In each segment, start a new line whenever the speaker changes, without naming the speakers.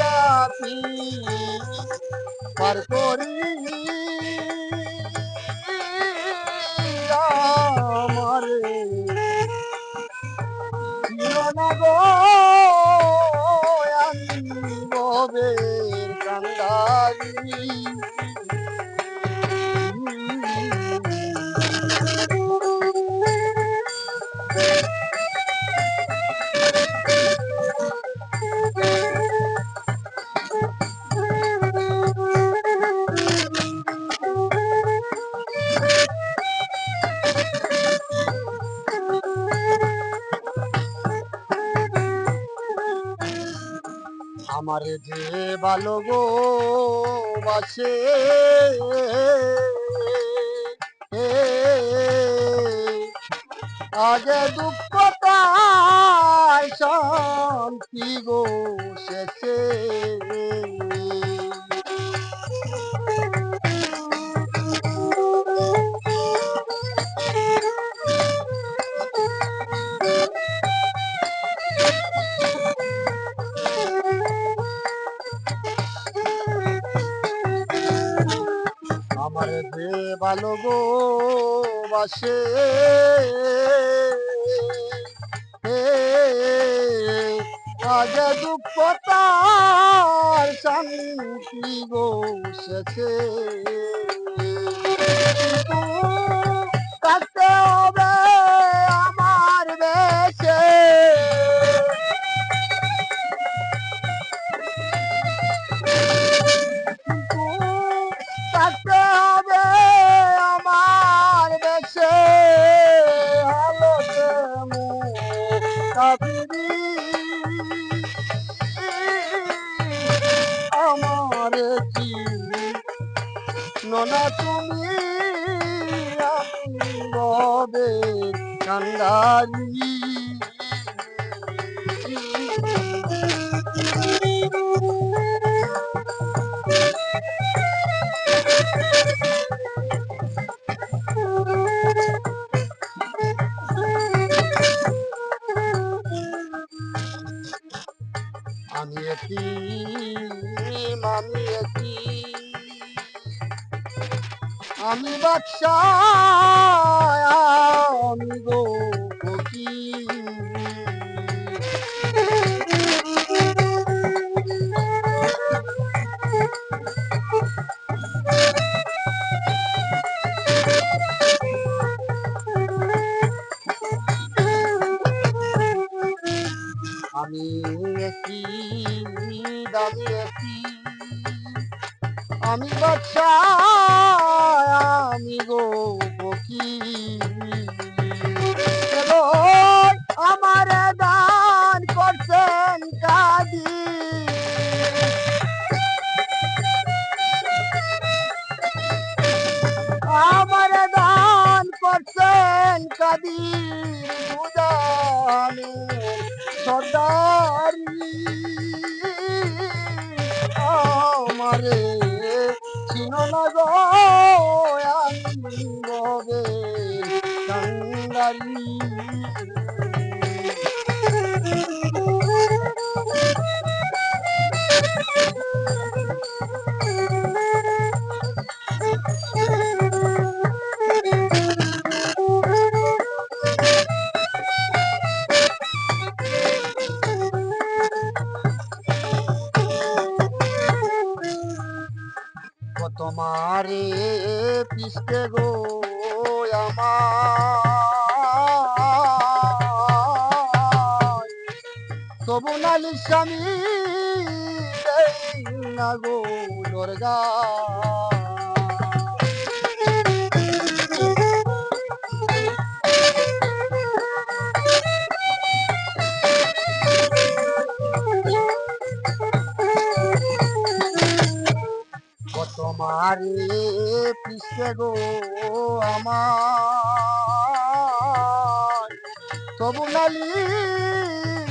রাতি পার করি আমারে গো আমি ববের কান্দারি। আমার যে ভালো গো বাসে আগে দুঃখ তাই শান্তি গো। যে ভালো গো বাসে। রাজা দুঃখ তার শান্তি গো আমার কি ননা তুমি আমি কান্দারি। আমি বাদশা আমি গো। আমি একটি দামি একটি আমি বাচ্চা আমি গো বকি আমার দান করছেন কাদি আমার দান করছেন কাদি বুঝানো সর্দারি আমারে চিন না তোমারে পিসতে গো আমার তবু নালি স্বামী না গো পিসতে গো আমার তবু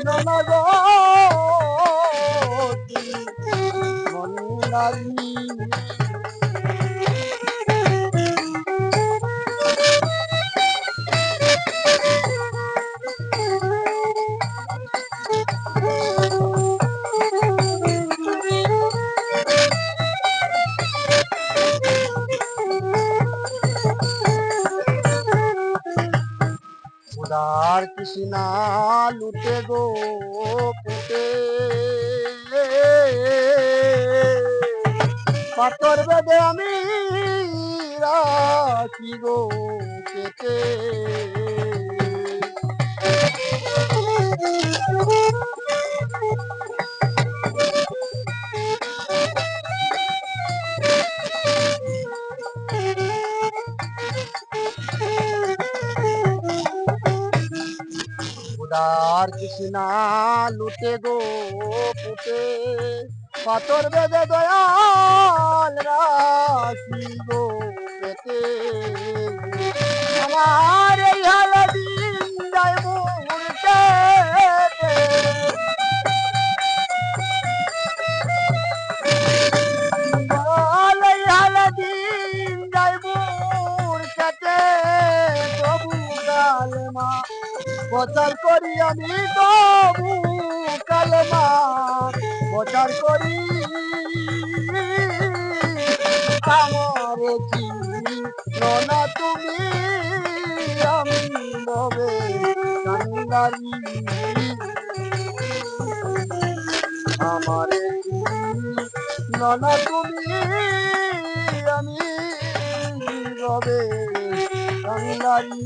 ছিল না উদার কৃষ্ণা লুটে গো পুটে। পাথর বেদে আমি রাখি গো পেটে উদার কৃষ্ণা লুটে গো পুটে। পাথর বেদে দয়াল রাখি। প্রচার করি আমি তবু কালমা প্রচার করি। আমার কি না তুমি? আমি নবে কান্দারি আমার তুমি? আমি রবে কান্দারি